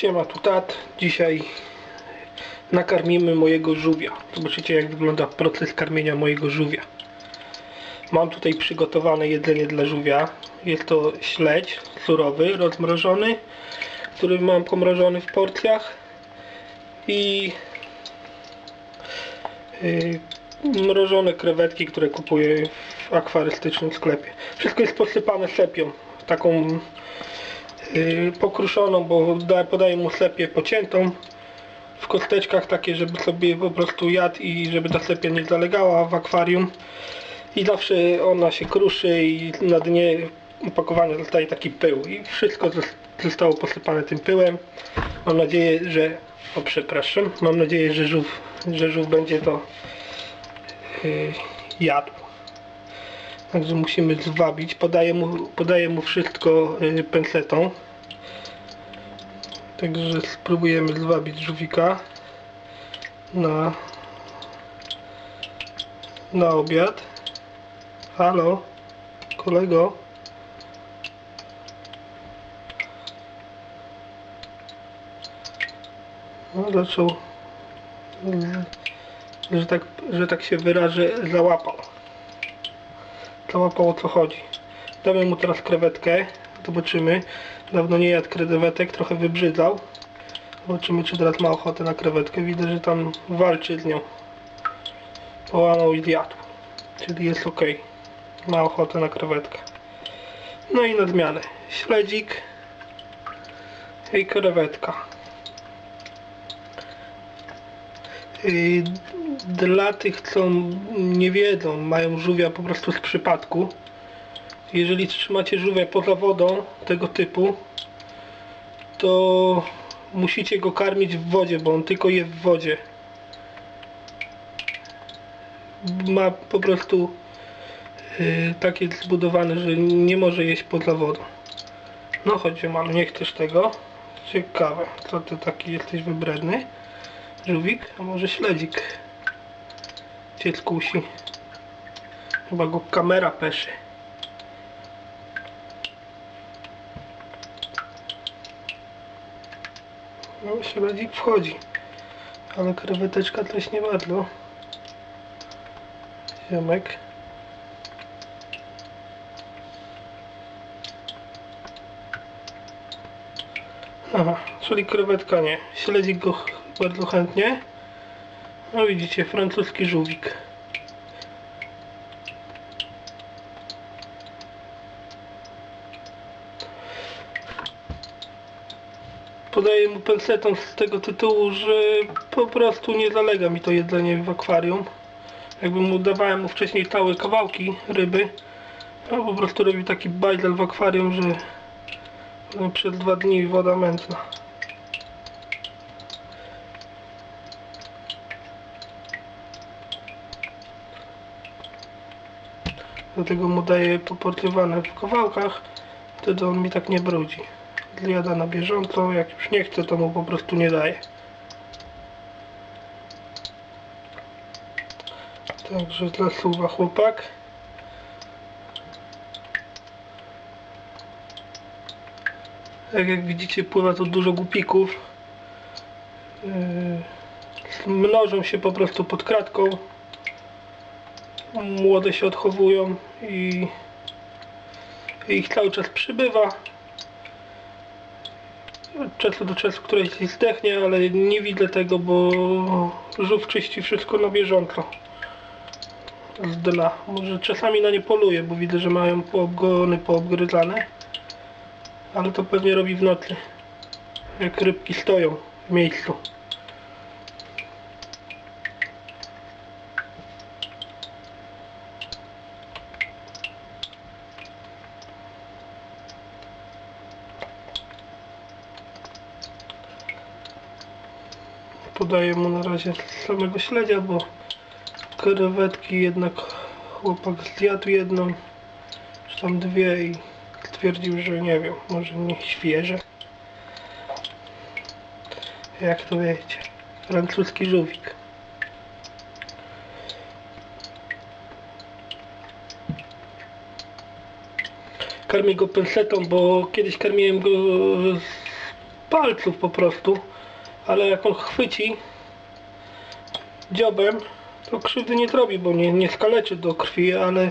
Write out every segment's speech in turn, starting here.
Siema, tu Tat. Dzisiaj nakarmimy mojego żółwia. Zobaczycie jak wygląda proces karmienia mojego żółwia. Mam tutaj przygotowane jedzenie dla żółwia. Jest to śledź surowy, rozmrożony, który mam pomrożony w porcjach i yy, mrożone krewetki, które kupuję w akwarystycznym sklepie. Wszystko jest posypane sepią, taką pokruszoną, bo da, podaję mu sepię pociętą w kosteczkach takie, żeby sobie po prostu jadł i żeby ta sepia nie zalegała w akwarium. I zawsze ona się kruszy i na dnie opakowania zostaje taki pył. I wszystko zos- zostało posypane tym pyłem. Mam nadzieję, że o przepraszam, mam nadzieję, że żółw, że żółw będzie to yy, jadł Także musimy zwabić. Podaję mu, podaję mu wszystko y, pęsetą. Także spróbujemy zwabić żółwika na, na obiad. Halo, kolego. No zaczął, że tak, że tak się wyrażę, załapał załapał o co chodzi. Damy mu teraz krewetkę. Zobaczymy. Dawno nie jadł krewetek, trochę wybrzydzał. Zobaczymy czy teraz ma ochotę na krewetkę. Widzę, że tam walczy z nią. Połamał i zjadł. Czyli jest ok. Ma ochotę na krewetkę. No i na zmianę. Śledzik i krewetka. Yy, Dla tych, co nie wiedzą, mają żółwia po prostu z przypadku. Jeżeli trzymacie żółwia poza wodą tego typu, to musicie go karmić w wodzie, bo on tylko je w wodzie. Ma po prostu yy, tak jest zbudowany, że nie może jeść poza wodą. No chodź, mam, nie chcesz tego. Ciekawe, co ty taki jesteś wybredny. Żółwik, a może śledzik cię. Chyba go kamera peszy. No, śledzik wchodzi. Ale kreweteczka też nie bardzo. Ziomek. Aha, czyli krewetka nie. Śledzik go bardzo chętnie. No widzicie, francuski żółwik. Podaję mu pensetą z tego tytułu, że po prostu nie zalega mi to jedzenie w akwarium. Jakbym mu dawałem mu wcześniej całe kawałki ryby, no po prostu robił taki bajzel w akwarium, że przez dwa dni woda mętna. Dlatego mu daję poporcjowane w kawałkach, wtedy on mi tak nie brudzi. Zjada na bieżąco, jak już nie chce, to mu po prostu nie daję. Także zasuwa chłopak. Tak jak widzicie pływa tu dużo głupików. Yy, mnożą się po prostu pod kratką młode się odchowują i ich cały czas przybywa. Od czasu do czasu któreś zdechnie, ale nie widzę tego, bo żółw czyści wszystko na bieżąco z dna. Może czasami na nie poluje, bo widzę, że mają poogony poobgryzane. Ale to pewnie robi w nocy. Jak rybki stoją w miejscu. Podaję mu na razie samego śledzia, bo krewetki jednak chłopak zjadł jedną, czy tam dwie i stwierdził, że nie wiem, może nie świeże. Jak to wiecie, francuski żółwik. Karmię go pensetą, bo kiedyś karmiłem go z palców po prostu. Ale jak on chwyci dziobem, to krzywdy nie zrobi, bo nie, nie skaleczy do krwi, ale,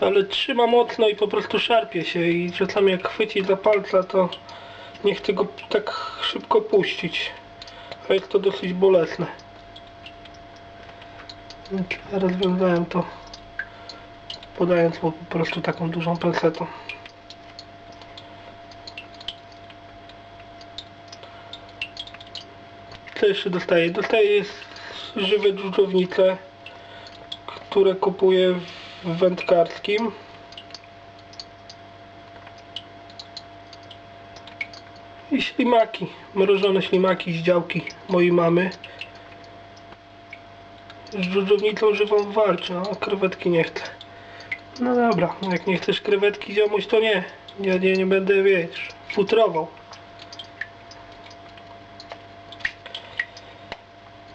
ale trzyma mocno i po prostu szarpie się i czasami jak chwyci za palca, to nie chce go tak szybko puścić. A jest to dosyć bolesne. Rozwiązałem to podając mu po prostu taką dużą pensetą. Co jeszcze dostaję? Dostaję żywe dżdżownice, które kupuję w wędkarskim. I ślimaki, mrożone ślimaki z działki mojej mamy. Z dżdżownicą żywą walczy, a krewetki nie chcę. No dobra, jak nie chcesz krewetki ziomuś, to nie. Ja nie, nie będę, wiesz, futrował.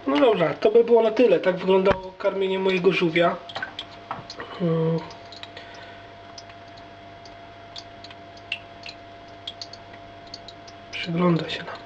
No dobra, to by było na tyle. Tak wyglądało karmienie mojego żółwia. Mm. Przygląda się nam.